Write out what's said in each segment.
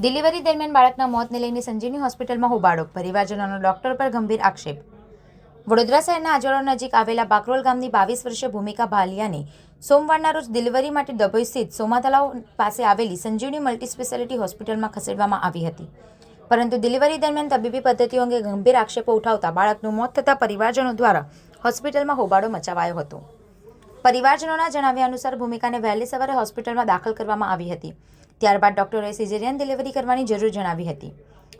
Delivery દરમિયાન બાળકના મોતને લઈને સંજીવની હોસ્પિટલમાં હોબાળો, પરિવારજનોનો ડોક્ટર પર ગંભીર આક્ષેપ. વડોદરા શહેરના આજોડા નજીક આવેલા બાકરોલ ગામની બાવીસ વર્ષીય ભૂમિકા ભાલિયાને સોમવારના રોજ ડિલિવરી માટે ડભોઈ સ્થિત સોમા પાસે આવેલી સંજીવની મલ્ટી સ્પેશિયાલિટી હોસ્પિટલમાં ખસેડવામાં આવી હતી. પરંતુ ડિલિવરી દરમિયાન તબીબી પદ્ધતિઓ અંગે ગંભીર આક્ષેપો ઉઠાવતા બાળકનું મોત થતાં પરિવારજનો દ્વારા હોસ્પિટલમાં હોબાળો મચાવાયો હતો. પરિવારજનોના જણાવ્યા અનુસાર ભૂમિકાને વહેલી સવારે હોસ્પિટલમાં દાખલ કરવામાં આવી હતી. ત્યારબાદ ડોક્ટરોએ સિઝેરિયન ડિલિવરી કરવાની જરૂર જણાવી હતી.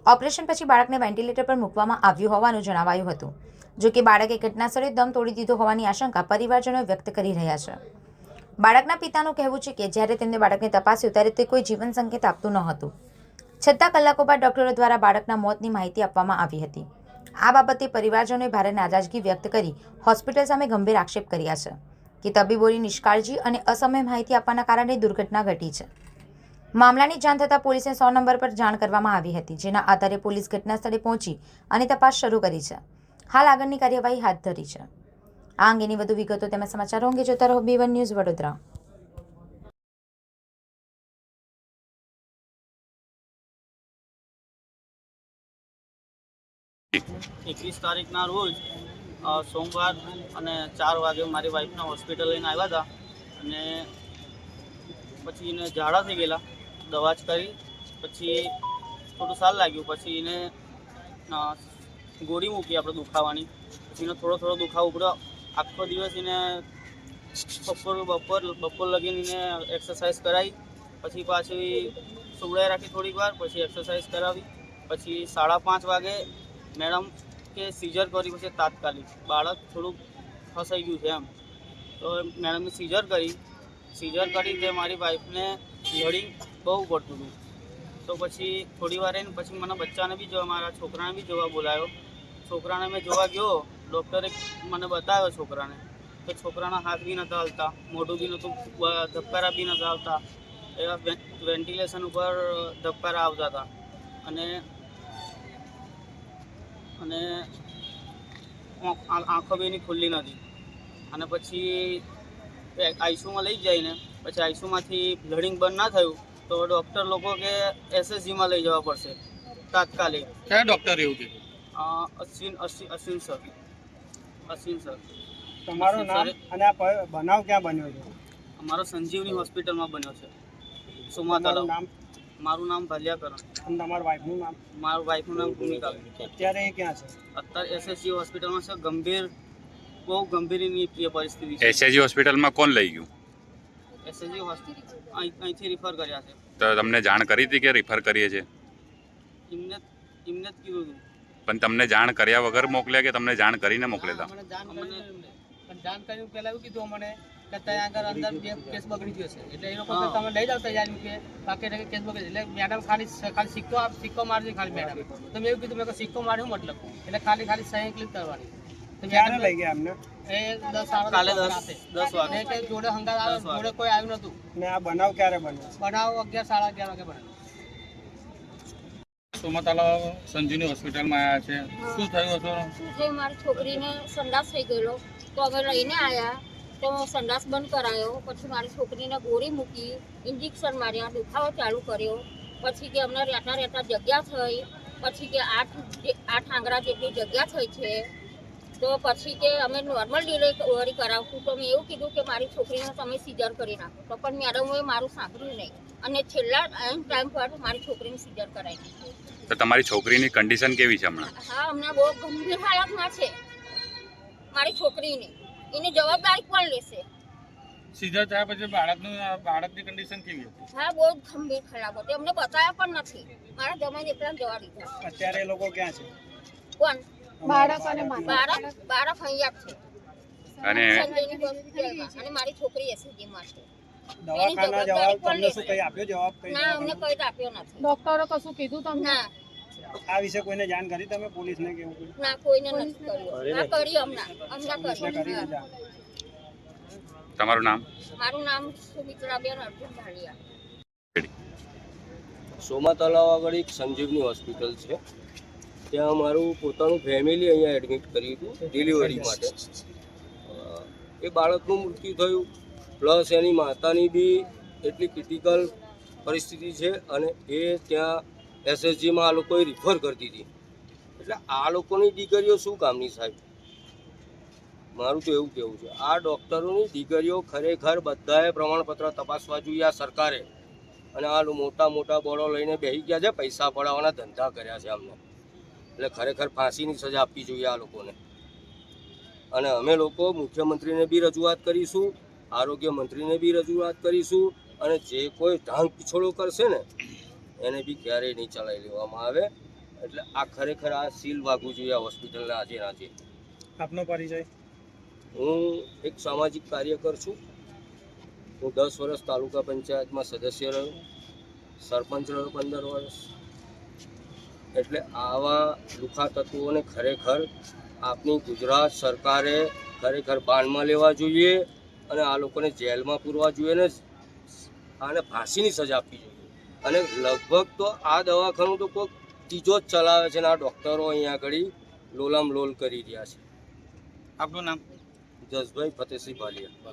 ઓપરેશન પછી બાળકને વેન્ટિલેટર પર મૂકવામાં આવ્યું હોવાનું જણાવાયું હતું. જો કે બાળકે ઘટનાસ્થળે દમ તોડી દીધો હોવાની આશંકા પરિવારજનો વ્યક્ત કરી રહ્યા છે. બાળકના પિતાનું કહેવું છે કે જ્યારે તેમને બાળકને તપાસ્યું ત્યારે તે કોઈ જીવન સંકેત આપતું ન હતું છતાં કલાકો બાદ ડોક્ટરો દ્વારા બાળકના મોતની માહિતી આપવામાં આવી હતી. આ બાબતે પરિવારજનોએ ભારે નારાજગી વ્યક્ત કરી હોસ્પિટલ સામે ગંભીર આક્ષેપ કર્યા છે કે તબીબોની નિષ્કાળજી અને અસમય માહિતી આપવાના કારણે દુર્ઘટના ઘટી છે. મામલાની જાણ થતાં પોલીસને સો નંબર પર જાણ કરવામાં આવી હતી, જેના આધારે પોલીસ ઘટના સ્થળે પહોંચી અને તપાસ શરૂ કરી છે. હાલ આગળની કાર્યવાહી હાથ ધરી છે. આ અંગેની વધુ વિગતો તેમજ સમાચારો અંગે જોતા રહો બી વન ન્યૂઝ વડોદરા. એકવીસ તારીખના રોજ સોમવાર અને ચાર વાગે મારી વાઈફને હોસ્પિટલ લઈને આવ્યા હતા અને પછી એને ઝાડા થઈ ગયેલા. દવા જ કરી, પછી થોડું સારું લાગ્યું, પછી એને ગોળી મૂકી આપણે દુખાવાની. પછી એનો થોડો થોડો દુખાવો ઉપડ્યો. આખો દિવસ એને બપોર બપોર બપોર લગીને એને એક્સરસાઇઝ કરાવી. પછી પાછી સુવડાઈ રાખી થોડીક વાર, પછી એક્સરસાઇઝ કરાવી. પછી સાડા પાંચ વાગે મેડમ કે સીઝર કર્યું પછી તાત્કાલિક. બાળક થોડુંક ફસાઈ ગયું છે એમ. તો મેડમે સીઝર કરી. સીઝર કરી તે મારી વાઈફને બ્લીડિંગ બહુ પડતું હતું તો પછી થોડી વાર એને પછી મને બચ્ચાને બી જોવા, મારા છોકરાને બી જોવા બોલાયો. છોકરાને મેં જોવા ગયો ડૉક્ટરે મને બતાવ્યો છોકરાને તો છોકરાના હાથ બી નહોતા હાલતા, મોઢું બી નહોતું ધબકારા બી નહોતા આવતા એવા વેન્ટિલેશન ઉપર ધબકારા આવતા હતા. અને અને આંખો બી એની ખુલ્લી નથી અને પછી આઈસીયુમાં લઈ જઈને, પછી આઈસીયુમાંથી બ્લડિંગ બંધ ના થયું તો ડૉક્ટર લોકો કે એસએસજીમાં લઈ જવા પડશે તાત્કાલિક. કયા ડોક્ટર એવું કીધું અશ્વિન અશ્વિન અશ્વિન સર અશ્વિન સર તમારું નામ અને આ બનાવ ક્યાં બન્યો છે? અમારો સંજીવની હોસ્પિટલમાં બન્યો છે. સુમા તમારું નામ? મારું નામ ભાલિયાકરણ. અને તમારા વાઈફનું નામ? મારું વાઈફનું નામ ભૂમિકા અત્યારે એ ક્યાં છે? અત્યારે એસએસજી હોસ્પિટલમાં છે. ગંભીર બહુ ગંભીર એની એ પરિસ્થિતિ છે. એસએસજી હોસ્પિટલમાં કોણ લઈ ગયું? એસએસજી હોસ્પિટલ અહીંથી રિફર કર્યા છે. તો તમને જાણ કરી હતી કે રિફર કરીએ છીએ? એમને એમને જ કીધું હતું પણ તમને જાણ કર્યા વગર મોકલ્યા કે તમને જાણ કરીને મોકલેલા મને જાણ અમને- પણ જાણ કર્યું પહેલા એવું કીધું મને કે ત્યાં આગળ અંદર બે કેસ બગડી ગયો છે. એટલે એ લોકો તમે લઈ જાઓ તૈયાર કે બાકી કેસ બગડી. એટલે મેડમ ખાલી ખાલી સિક્કો આપ સિક્કો મારજો ખાલી મેડમ તો મેં એવું કીધું મેં સિક્કો માર્યો મતલબ. એટલે ખાલી ખાલી સહી ક્લિક કરવાની. તો ક્યારે મેડમ લઈ ગયા એમને? એ દસ કાલે દસ દસ વાગે. ને જોડે હંગાત આવે જોડે કોઈ આવ્યું નતું. ને આ બનાવ ક્યારે બન્યો? બનાવ અગિયાર સાડા અગિયાર વાગે બનેલો સોમતલાવ સંજીવની હોસ્પિટલમાં આવ્યા છે. શું થયું હતું શું છે મારી છોકરીને સંડાસ થઈ ગયેલો. તો અમે લઈને આવ્યા તો સંડાસ બંધ કરાયો. પછી મારી છોકરીને ગોળી મૂકી ઇન્જેક્શન માર્યા દુખાવો ચાલુ કર્યો. પછી કે અમને રહેતા રહેતા જગ્યા થઈ. પછી કે આઠ આઠ આંગળા જેટલી જગ્યા થઈ છે. તો પછી કે અમે નોર્મલ ડિલિવરી કરાવશું તો મેં એવું કીધું કે મારી છોકરીને તમે સીઝર કરી નાખો. તો પણ મેડમોએ મારું સાંભળ્યું નહીં. અને છેલ્લા એન્ડ ટાઈમ પર મારી છોકરીને સીઝર કરાવી દીધું. તો તમારી છોકરીની કન્ડિશન કેવી છે હમણાં? હા હમણાં બહુ ગંભીર હાલતમાં છે. મારી છોકરીની. એની જવાબદારી કોણ લેશે? સીધા થયા પછી બાળકનું બાળકની કન્ડિશન કેવી હતી? હા બહુ ગંભીર ખરાબ હતી. અમને બતાવ્યા પણ નથી. મારા જમાઈને એકલા જવા દીધા. અત્યારે એ લોકો ક્યાં છે? કોણ? બાળક અને બાળક બાળક અહીંયા છે. અને અને મારી છોકરી એસએજીમાં છે દવાખાના જવાબ તમને શું કઈ આપ્યો જવાબ? કઈ ના અમને કઈ જ આપ્યો નથી. ડોક્ટરો કશું કીધું તમને? આ વિશે કોઈને જાણ કરી તમે? પોલીસને કે એવું ના કોઈને નથી કર્યું. ના કરી હમણાં હમણાં કરી. તમારું નામ? મારું નામ સુમિત્રાબેન અર્જુન ભાલિયા સોમા તલાવ આગળ એક સંજીવની હોસ્પિટલ છે. ત્યાં મારું પોતાનું ફેમિલી અહીંયા એડમિટ કર્યું હતું ડિલિવરી માટે. એ બાળકનું મૃત્યુ થયું પ્લસ એની માતાની બી એટલી ક્રિટિકલ પરિસ્થિતિ છે અને એ ત્યાં એસએસજીમાં આ લોકોએ રિફર કરતી હતી. એટલે આ લોકોની દીકરીઓ શું કામની સાહેબ? મારું તો એવું કેવું છે, આ ડૉક્ટરોની દીકરીઓ ખરેખર બધાએ પ્રમાણપત્ર તપાસવા જોઈએ આ સરકારે. અને આ મોટા મોટા બોર્ડો લઈને બેસી ગયા છે, પૈસા પડાવવાના ધંધા કર્યા છે અમને એટલે ખરેખર ફાંસીની સજા આપવી જોઈએ આ લોકોને. અને અમે લોકો મુખ્યમંત્રીને બી રજૂઆત કરીશું આરોગ્ય મંત્રીને બી રજૂઆત કરીશું અને જે કોઈ ઢાંગ પીછોડો કરશે ને એને બી ક્યારેય નહીં ચલાવી લેવામાં આવે. એટલે આ ખરેખર આ સીલ વાગવું જોઈએ આ હોસ્પિટલના આજે આજે. આપનો પરિચય? હું એક સામાજિક કાર્યકર છું. હું દસ વર્ષ તાલુકા પંચાયતમાં સદસ્ય રહ્યો. સરપંચ રહ્યો પંદર વર્ષ. એટલે આવા લુખા તત્વોને ખરેખર આપની ગુજરાત સરકારે ખરેખર બાનમાં લેવા જોઈએ અને આ લોકોને જેલમાં પૂરવા જોઈએ ને આને ફાંસીની સજા આપવી જોઈએ. અને લગભગ તો આ દવાખાનું તો કોઈ ત્રીજો જ ચલાવે છે ને આ ડૉક્ટરો અહીંયા આગળ લોલામ લોલ કરી રહ્યા છે. આપનું નામ? જસભાઈ ફતેહસિંહ ભાલિયા.